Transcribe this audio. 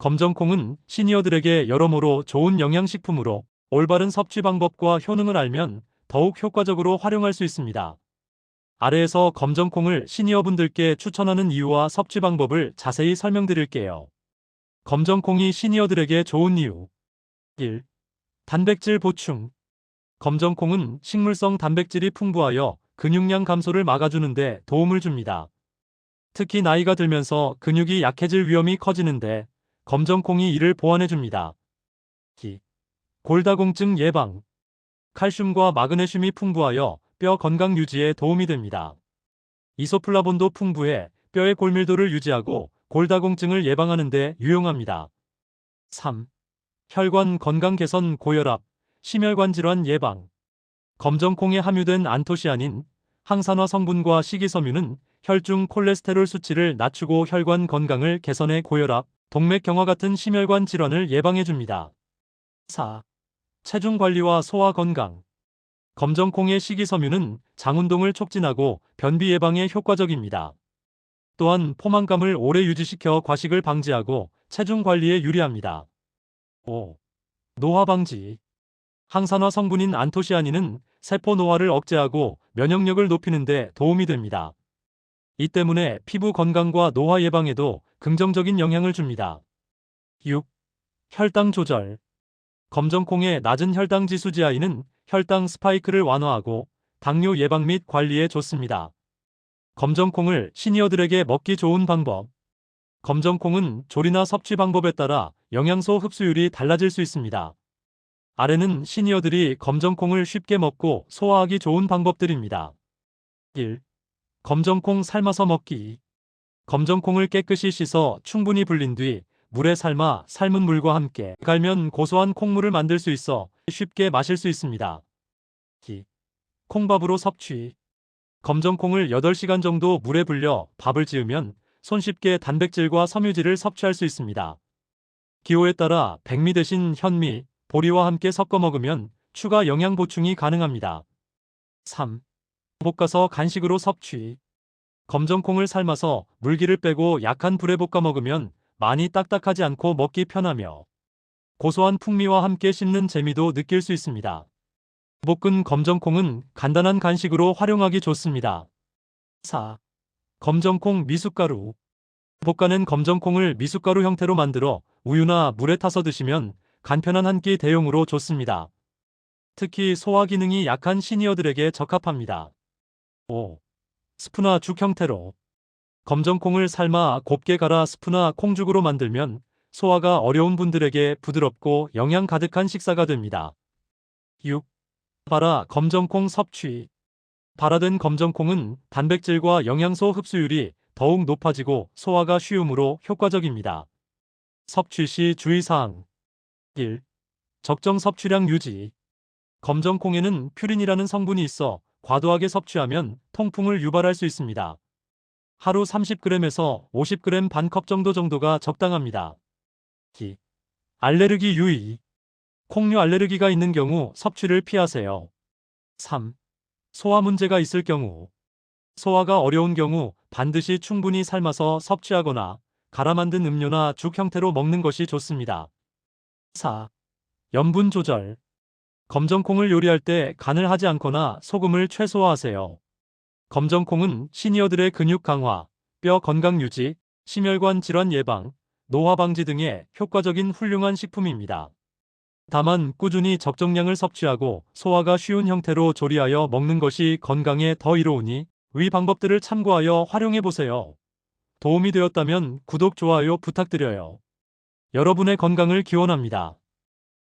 검정콩은 시니어들에게 여러모로 좋은 영양식품으로 올바른 섭취 방법과 효능을 알면 더욱 효과적으로 활용할 수 있습니다. 아래에서 검정콩을 시니어분들께 추천하는 이유와 섭취 방법을 자세히 설명드릴게요. 검정콩이 시니어들에게 좋은 이유 1. 단백질 보충 검정콩은 식물성 단백질이 풍부하여 근육량 감소를 막아주는데 도움을 줍니다. 특히 나이가 들면서 근육이 약해질 위험이 커지는데 검정콩이 이를 보완해줍니다. 2. 골다공증 예방 칼슘과 마그네슘이 풍부하여 뼈 건강 유지에 도움이 됩니다. 이소플라본도 풍부해 뼈의 골밀도를 유지하고 골다공증을 예방하는 데 유용합니다. 3. 혈관 건강 개선 고혈압, 심혈관 질환 예방 검정콩에 함유된 안토시아닌, 항산화 성분과 식이섬유는 혈중 콜레스테롤 수치를 낮추고 혈관 건강을 개선해 고혈압, 동맥경화 같은 심혈관 질환을 예방해 줍니다. 4. 체중 관리와 소화 건강 검정콩의 식이섬유는 장운동을 촉진하고 변비 예방에 효과적입니다. 또한 포만감을 오래 유지시켜 과식을 방지하고 체중 관리에 유리합니다. 5. 노화 방지 항산화 성분인 안토시아닌은 세포 노화를 억제하고 면역력을 높이는 데 도움이 됩니다. 이 때문에 피부 건강과 노화 예방에도 긍정적인 영향을 줍니다. 6. 혈당 조절 검정콩의 낮은 혈당 지수 지하이는 혈당 스파이크를 완화하고 당뇨 예방 및 관리에 좋습니다. 검정콩을 시니어들에게 먹기 좋은 방법 검정콩은 조리나 섭취 방법에 따라 영양소 흡수율이 달라질 수 있습니다. 아래는 시니어들이 검정콩을 쉽게 먹고 소화하기 좋은 방법들입니다. 1. 검정콩 삶아서 먹기. 검정콩을 깨끗이 씻어 충분히 불린 뒤 물에 삶아 삶은 물과 함께 갈면 고소한 콩물을 만들 수 있어 쉽게 마실 수 있습니다. 2. 콩밥으로 섭취. 검정콩을 8시간 정도 물에 불려 밥을 지으면 손쉽게 단백질과 섬유질을 섭취할 수 있습니다. 기호에 따라 백미 대신 현미, 보리와 함께 섞어 먹으면 추가 영양 보충이 가능합니다. 3. 볶아서 간식으로 섭취. 검정콩을 삶아서 물기를 빼고 약한 불에 볶아 먹으면 많이 딱딱하지 않고 먹기 편하며 고소한 풍미와 함께 씹는 재미도 느낄 수 있습니다. 볶은 검정콩은 간단한 간식으로 활용하기 좋습니다. 4. 검정콩 미숫가루. 볶아낸 검정콩을 미숫가루 형태로 만들어 우유나 물에 타서 드시면 간편한 한 끼 대용으로 좋습니다. 특히 소화 기능이 약한 시니어들에게 적합합니다. 5. 스프나 죽 형태로 검정콩을 삶아 곱게 갈아 스프나 콩죽으로 만들면 소화가 어려운 분들에게 부드럽고 영양 가득한 식사가 됩니다. 6. 바라 검정콩 섭취 발화된 검정콩은 단백질과 영양소 흡수율이 더욱 높아지고 소화가 쉬우므로 효과적입니다. 섭취 시 주의사항 1. 적정 섭취량 유지 검정콩에는 퓨린이라는 성분이 있어 과도하게 섭취하면 통풍을 유발할 수 있습니다. 하루 30g에서 50g 반 컵 정도 정도가 적당합니다. 2. 알레르기 유의 콩류 알레르기가 있는 경우 섭취를 피하세요. 3. 소화 문제가 있을 경우 소화가 어려운 경우 반드시 충분히 삶아서 섭취하거나 갈아 만든 음료나 죽 형태로 먹는 것이 좋습니다. 4. 염분 조절 검정콩을 요리할 때 간을 하지 않거나 소금을 최소화하세요. 검정콩은 시니어들의 근육 강화, 뼈 건강 유지, 심혈관 질환 예방, 노화 방지 등에 효과적인 훌륭한 식품입니다. 다만 꾸준히 적정량을 섭취하고 소화가 쉬운 형태로 조리하여 먹는 것이 건강에 더 이로우니 위 방법들을 참고하여 활용해 보세요. 도움이 되었다면 구독, 좋아요 부탁드려요. 여러분의 건강을 기원합니다.